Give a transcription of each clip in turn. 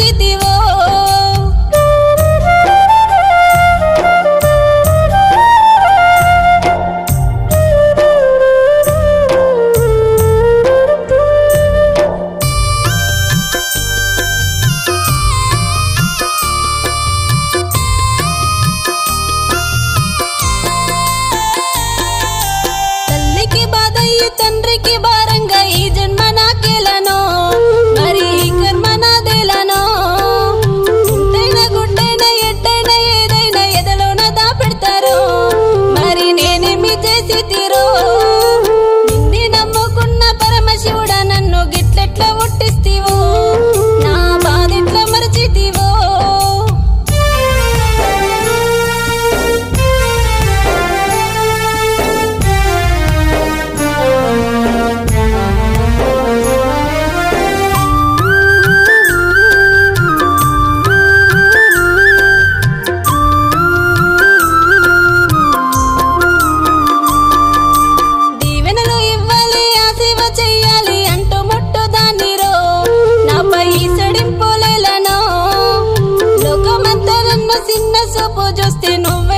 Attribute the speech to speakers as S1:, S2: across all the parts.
S1: positif te no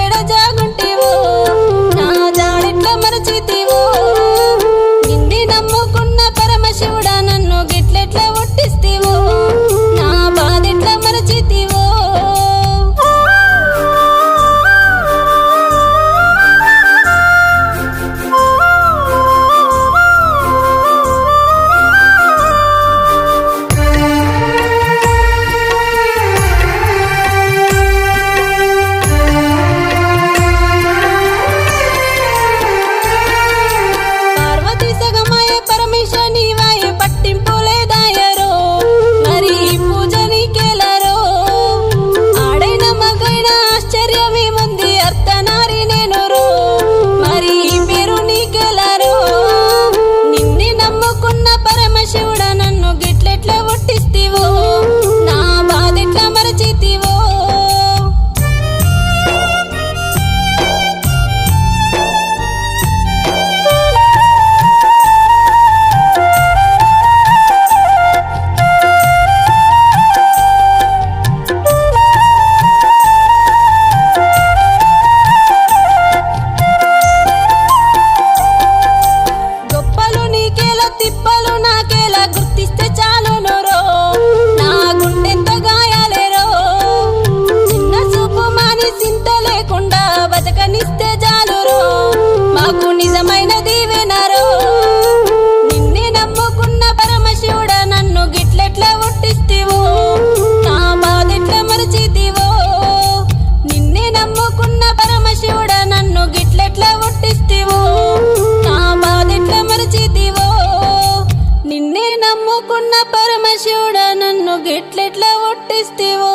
S1: ఎట్లెట్లా ఒట్టిస్తేవో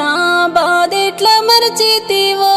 S1: నా నా ఎట్లా మరచితివో?